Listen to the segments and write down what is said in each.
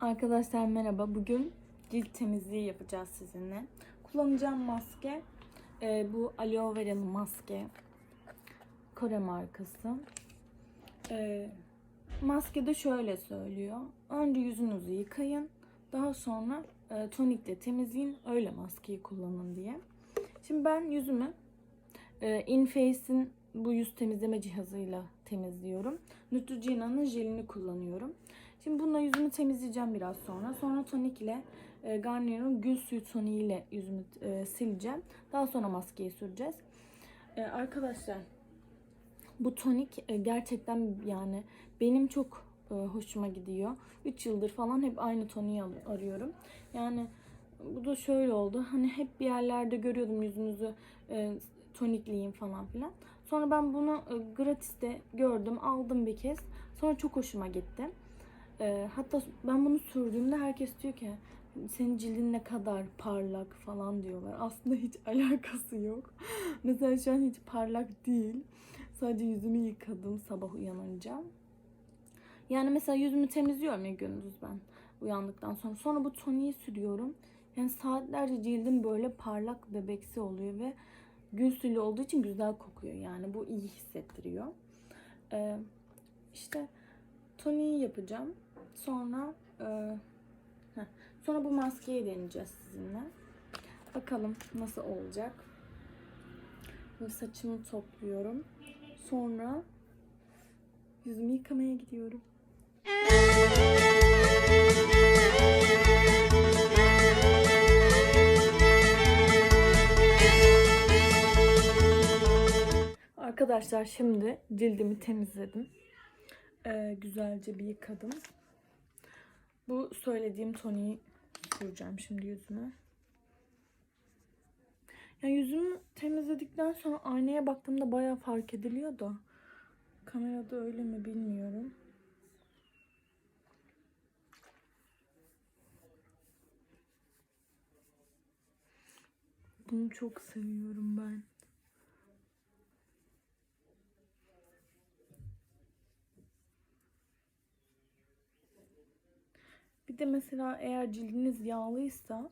Arkadaşlar merhaba. Bugün cilt temizliği yapacağız sizinle. Kullanacağım maske e, bu aloe veralı maske. Kore markası. E, maskede şöyle söylüyor. Önce yüzünüzü yıkayın. Daha sonra e, tonikle temizleyin. Öyle maskeyi kullanın diye. Şimdi ben yüzümü e, Inface'in bu yüz temizleme cihazıyla temizliyorum. Neutrogena'nın jelini kullanıyorum. Şimdi bununla yüzümü temizleyeceğim biraz sonra. Sonra tonik ile e, Garnier'ın gül suyu toniği ile yüzümü e, sileceğim. Daha sonra maskeyi süreceğiz. E, arkadaşlar bu tonik e, gerçekten yani benim çok e, hoşuma gidiyor. 3 yıldır falan hep aynı toniği arıyorum. Yani bu da şöyle oldu. Hani hep bir yerlerde görüyordum yüzünüzü e, tonikleyin falan filan. Sonra ben bunu e, gratiste gördüm, aldım bir kez. Sonra çok hoşuma gitti. E, hatta ben bunu sürdüğümde herkes diyor ki senin cildin ne kadar parlak falan diyorlar. Aslında hiç alakası yok. Mesela şu an hiç parlak değil. Sadece yüzümü yıkadım sabah uyanınca. Yani mesela yüzümü temizliyorum ya gündüz ben uyandıktan sonra. Sonra bu toniği sürüyorum. Yani saatlerce cildim böyle parlak bebeksi oluyor ve gül sülü olduğu için güzel kokuyor. Yani bu iyi hissettiriyor. Ee, işte toniği yapacağım. Sonra e, sonra bu maskeyi deneyeceğiz sizinle. Bakalım nasıl olacak. Şimdi saçımı topluyorum. Sonra yüzümü yıkamaya gidiyorum. Arkadaşlar şimdi cildimi temizledim. Ee, güzelce bir yıkadım. Bu söylediğim toniği süreceğim şimdi yüzüme. Ya yüzümü temizledikten sonra aynaya baktığımda bayağı fark ediliyor da. Kamerada öyle mi bilmiyorum. Bunu çok seviyorum ben. Bir de mesela eğer cildiniz yağlıysa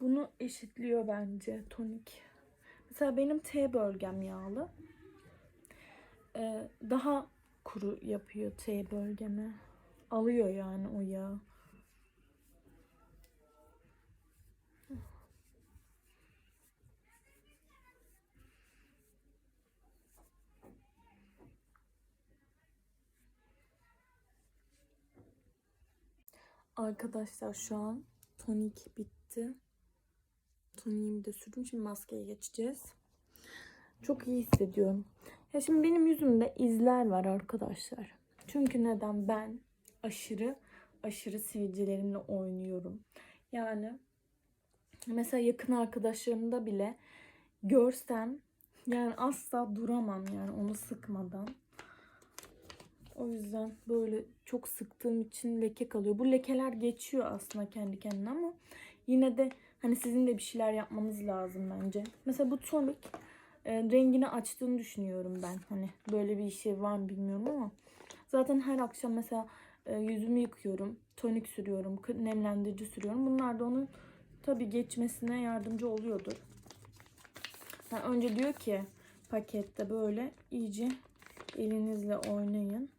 bunu eşitliyor bence tonik. Mesela benim T bölgem yağlı. Ee, daha kuru yapıyor T bölgemi. Alıyor yani o yağı. Arkadaşlar şu an tonik bitti. Toniğimi de sürdüm. Şimdi maskeye geçeceğiz. Çok iyi hissediyorum. Ya şimdi benim yüzümde izler var arkadaşlar. Çünkü neden? Ben aşırı aşırı sivilcelerimle oynuyorum. Yani mesela yakın arkadaşlarımda bile görsem yani asla duramam yani onu sıkmadan. O yüzden böyle çok sıktığım için leke kalıyor. Bu lekeler geçiyor aslında kendi kendine ama yine de hani sizin de bir şeyler yapmanız lazım bence. Mesela bu tonik e, rengini açtığını düşünüyorum ben. Hani böyle bir şey var mı bilmiyorum ama zaten her akşam mesela e, yüzümü yıkıyorum, tonik sürüyorum, nemlendirici sürüyorum. Bunlar da onun tabii geçmesine yardımcı oluyordur. Yani önce diyor ki pakette böyle iyice elinizle oynayın.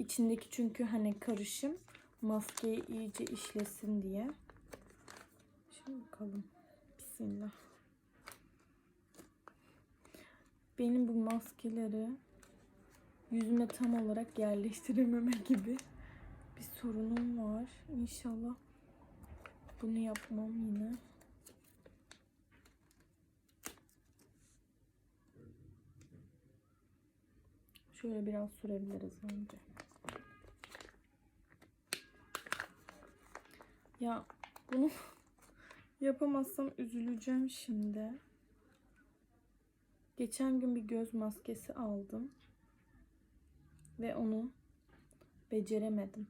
İçindeki çünkü hani karışım maskeyi iyice işlesin diye. Şimdi bakalım. Bismillah. Benim bu maskeleri yüzüme tam olarak yerleştirememe gibi bir sorunum var. İnşallah bunu yapmam yine. Şöyle biraz sürebiliriz bence. Ya bunu yapamazsam üzüleceğim şimdi. Geçen gün bir göz maskesi aldım. Ve onu beceremedim.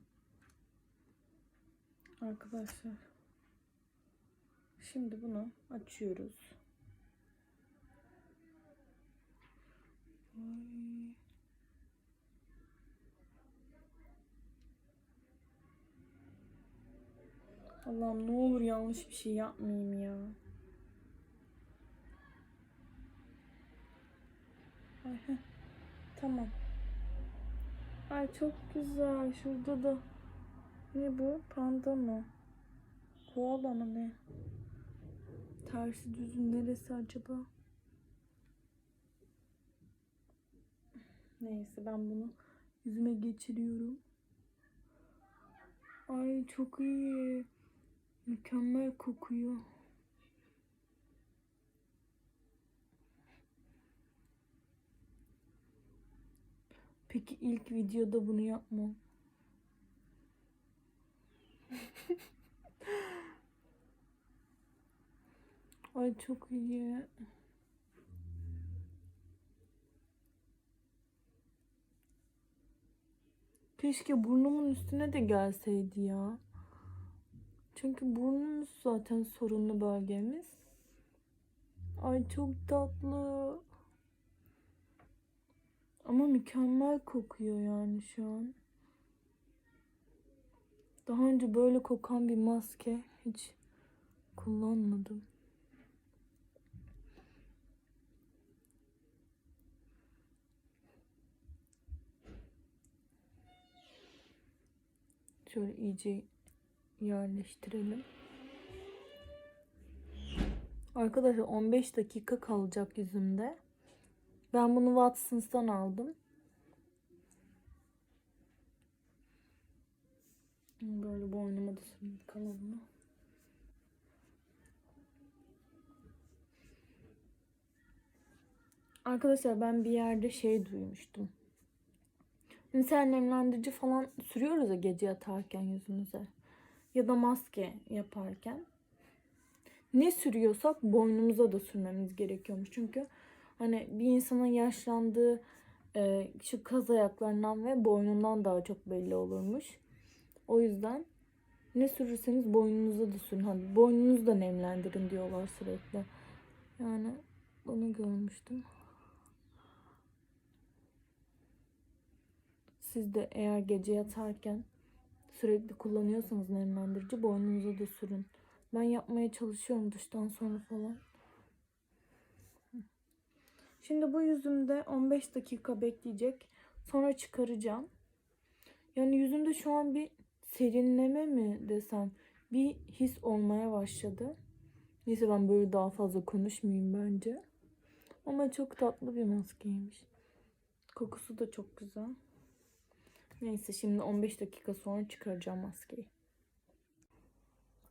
Arkadaşlar. Şimdi bunu açıyoruz. Ay. Allah'ım ne olur yanlış bir şey yapmayayım ya. Ay. Tamam. Ay çok güzel. Şurada da ne bu? Panda mı? Koala mı ne? Tersi düzü neresi acaba? Neyse ben bunu yüzüme geçiriyorum. Ay çok iyi. Mükemmel kokuyor. Peki ilk videoda bunu yapmam. Ay çok iyi. Keşke burnumun üstüne de gelseydi ya. Çünkü burnumuz zaten sorunlu bölgemiz. Ay çok tatlı. Ama mükemmel kokuyor yani şu an. Daha önce böyle kokan bir maske hiç kullanmadım. Şöyle iyice yerleştirelim. Arkadaşlar 15 dakika kalacak yüzümde. Ben bunu Watsons'tan aldım. Böyle boynuma da süreyim kalanını. Arkadaşlar ben bir yerde şey duymuştum. Mesela nemlendirici falan sürüyoruz ya gece yatarken yüzümüze. Ya da maske yaparken. Ne sürüyorsak boynumuza da sürmemiz gerekiyormuş. Çünkü hani bir insanın yaşlandığı e, şu kaz ayaklarından ve boynundan daha çok belli olurmuş. O yüzden ne sürürseniz boynunuza da sürün. Hani boynunuzu da nemlendirin diyorlar sürekli. Yani bunu görmüştüm. Siz de eğer gece yatarken sürekli kullanıyorsanız nemlendirici boynunuza da sürün. Ben yapmaya çalışıyorum duştan sonra falan. Şimdi bu yüzümde 15 dakika bekleyecek. Sonra çıkaracağım. Yani yüzümde şu an bir serinleme mi desem bir his olmaya başladı. Neyse ben böyle daha fazla konuşmayayım bence. Ama çok tatlı bir maskeymiş. Kokusu da çok güzel. Neyse şimdi 15 dakika sonra çıkaracağım maskeyi.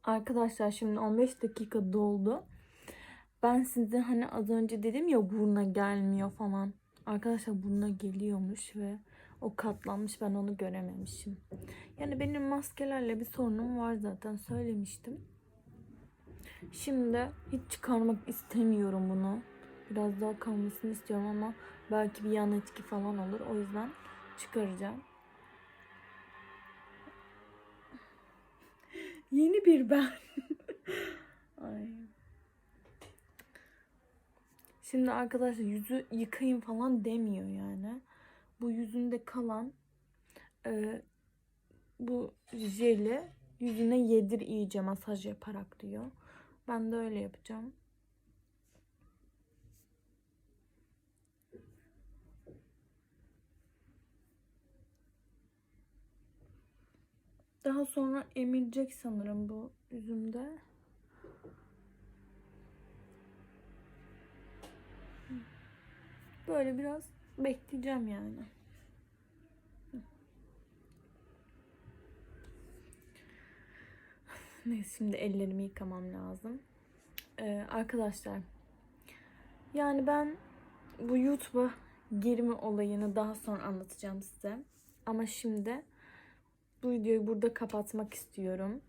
Arkadaşlar şimdi 15 dakika doldu. Ben size hani az önce dedim ya buruna gelmiyor falan. Arkadaşlar buruna geliyormuş ve o katlanmış ben onu görememişim. Yani benim maskelerle bir sorunum var zaten söylemiştim. Şimdi hiç çıkarmak istemiyorum bunu. Biraz daha kalmasını istiyorum ama belki bir yan etki falan olur. O yüzden çıkaracağım. Yeni bir ben. Ay. Şimdi arkadaşlar yüzü yıkayın falan demiyor yani. Bu yüzünde kalan e, bu jeli yüzüne yedir iyice masaj yaparak diyor. Ben de öyle yapacağım. Daha sonra emilecek sanırım bu yüzümde. Böyle biraz bekleyeceğim yani. Neyse şimdi ellerimi yıkamam lazım. Ee, arkadaşlar yani ben bu YouTube'a girme olayını daha sonra anlatacağım size. Ama şimdi bu videoyu burada kapatmak istiyorum.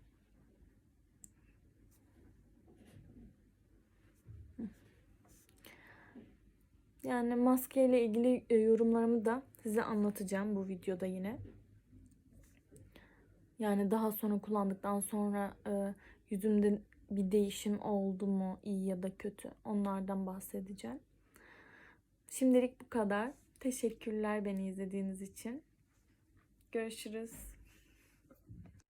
Yani maskeyle ilgili e, yorumlarımı da size anlatacağım bu videoda yine. Yani daha sonra kullandıktan sonra e, yüzümde bir değişim oldu mu iyi ya da kötü onlardan bahsedeceğim. Şimdilik bu kadar. Teşekkürler beni izlediğiniz için. Görüşürüz.